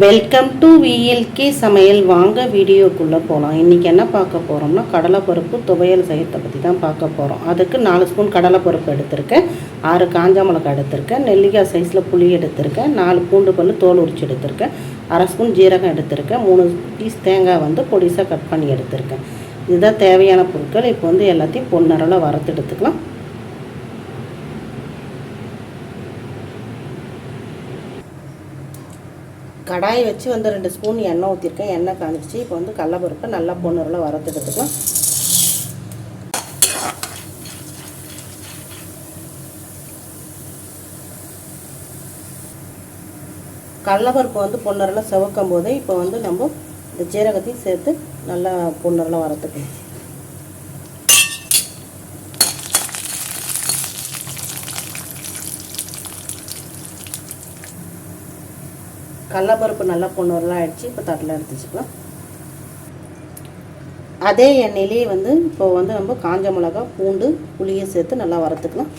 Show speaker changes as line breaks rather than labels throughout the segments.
Welcome to VLK சமையல். வாங்க வீடியோக்குள்ளே போகலாம் இன்றைக்கி என்ன பார்க்க போகிறோம்னா கடலைப்பருப்பு துவையல் செய்யறதை பற்றி தான் பார்க்க போகிறோம் அதுக்கு நாலு ஸ்பூன் கடலைப்பருப்பு எடுத்திருக்கேன். ஆறு காஞ்ச மிளகாய் எடுத்திருக்கேன். நெல்லிக்காய் சைஸில் புளி எடுத்திருக்கேன். நாலு பூண்டு பல்லு தோல் உரிச்சு எடுத்திருக்கேன். அரை ஸ்பூன் ஜீரகம் எடுத்திருக்கேன். மூணு பீஸ் தேங்காய் வந்து பொடிசாக கட் பண்ணி எடுத்திருக்கேன். இதுதான் தேவையான பொருட்கள். இப்போ வந்து எல்லாத்தையும் பொன்னரவில் வறுத்து எடுத்துக்கலாம். கடாயை வச்சு வந்து ரெண்டு ஸ்பூன் எண்ணெய் ஊற்றிருக்கேன் எண்ணெய் காணிச்சு இப்போ வந்து கடலப்பருப்பை நல்லா பொண்ணுரில் வறுத்து கடலப்பருப்பை கடலப்பருப்பு வந்து பொன்னரில் செவக்கும் போதே இப்போ வந்து நம்ம இந்த ஜீரகத்தையும் சேர்த்து நல்லா பொன்னரில் வறுத்துக்கலாம். கடலப்பருப்பு நல்லா பொண்ணுரெலாம் ஆயிடுச்சு இப்போ தட்டில் எடுத்து வச்சுக்கலாம். அதே எண்ணெயிலேயே வந்து இப்போ வந்து நம்ம காஞ்ச மிளகா பூண்டு புளியை சேர்த்து நல்லா வறுத்துக்கலாம்.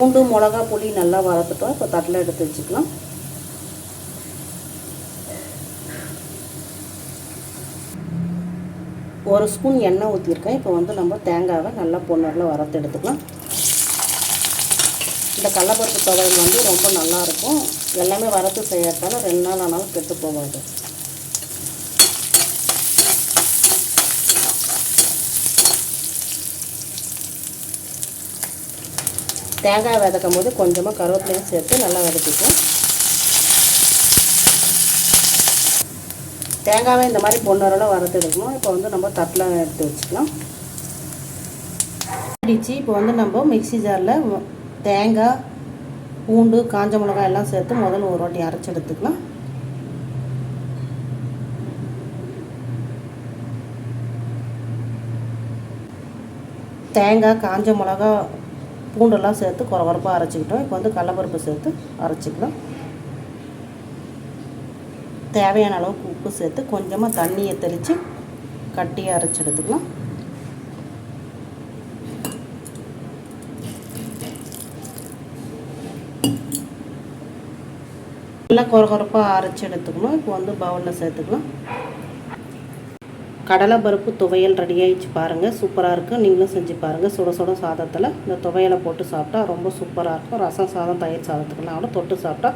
பூண்டு மிளகா புளி நல்லா வறுத்துட்டோம். இப்போ தட்டில் எடுத்து வச்சுக்கலாம். ஒரு ஸ்பூன் எண்ணெய் ஊற்றிருக்கேன் இப்போ வந்து நம்ம தேங்காவை நல்லா பொன்னரில் வறுத்து எடுத்துக்கலாம். இந்த கடலப்பருப்பு துவையல் வந்து ரொம்ப நல்லாயிருக்கும் எல்லாமே வறுத்து செய்யறதால ரெண்டு நாள் ஆனாலும் கெட்டு போகாது. தேங்காய் விதக்கும் போது கொஞ்சமாக கருவேப்பிலையும் சேர்த்து நல்லா வதக்கிக்கும் தேங்காவை இந்த மாதிரி பொன்னரோட வறுத்து எடுக்கணும். இப்போ வந்து நம்ம தட்டில் எடுத்து வச்சுக்கலாம். அடித்து இப்போ வந்து நம்ம மிக்ஸி ஜாரில் தேங்காய் பூண்டு காஞ்ச மிளகாய் எல்லாம் சேர்த்து முதல்ல ஒரு வாட்டி அரைச்சி எடுத்துக்கலாம். தேங்காய் காஞ்ச மிளகா பூண்டெல்லாம் சேர்த்து குறகுறப்பாக அரைச்சிக்கிட்டோம். இப்போ வந்து கடலப்பருப்பு சேர்த்து அரைச்சிக்கலாம். தேவையான அளவுக்கு உப்பு சேர்த்து கொஞ்சமாக தண்ணியை தெளித்து கட்டியாக அரைச்சி எடுத்துக்கலாம். நல்லா கொரகொரப்பாக அரைச்சி எடுத்துக்கணும் இப்போ வந்து பவுலில் சேர்த்துக்கலாம். கடலை பருப்பு துவையல் ரெடி ஆகிடுச்சு பாருங்கள் சூப்பராக இருக்குது நீங்களும் செஞ்சு பாருங்கள் சுட சுட சாதத்தில். இந்த துவையலை போட்டு சாப்பிட்டா ரொம்ப சூப்பராக இருக்கும். ரசம் சாதம் தயிர் சாதத்துக்கெல்லாம் கூட தொட்டு சாப்பிட்டா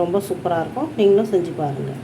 ரொம்ப சூப்பராக இருக்கும். நீங்களும் செஞ்சு பாருங்கள்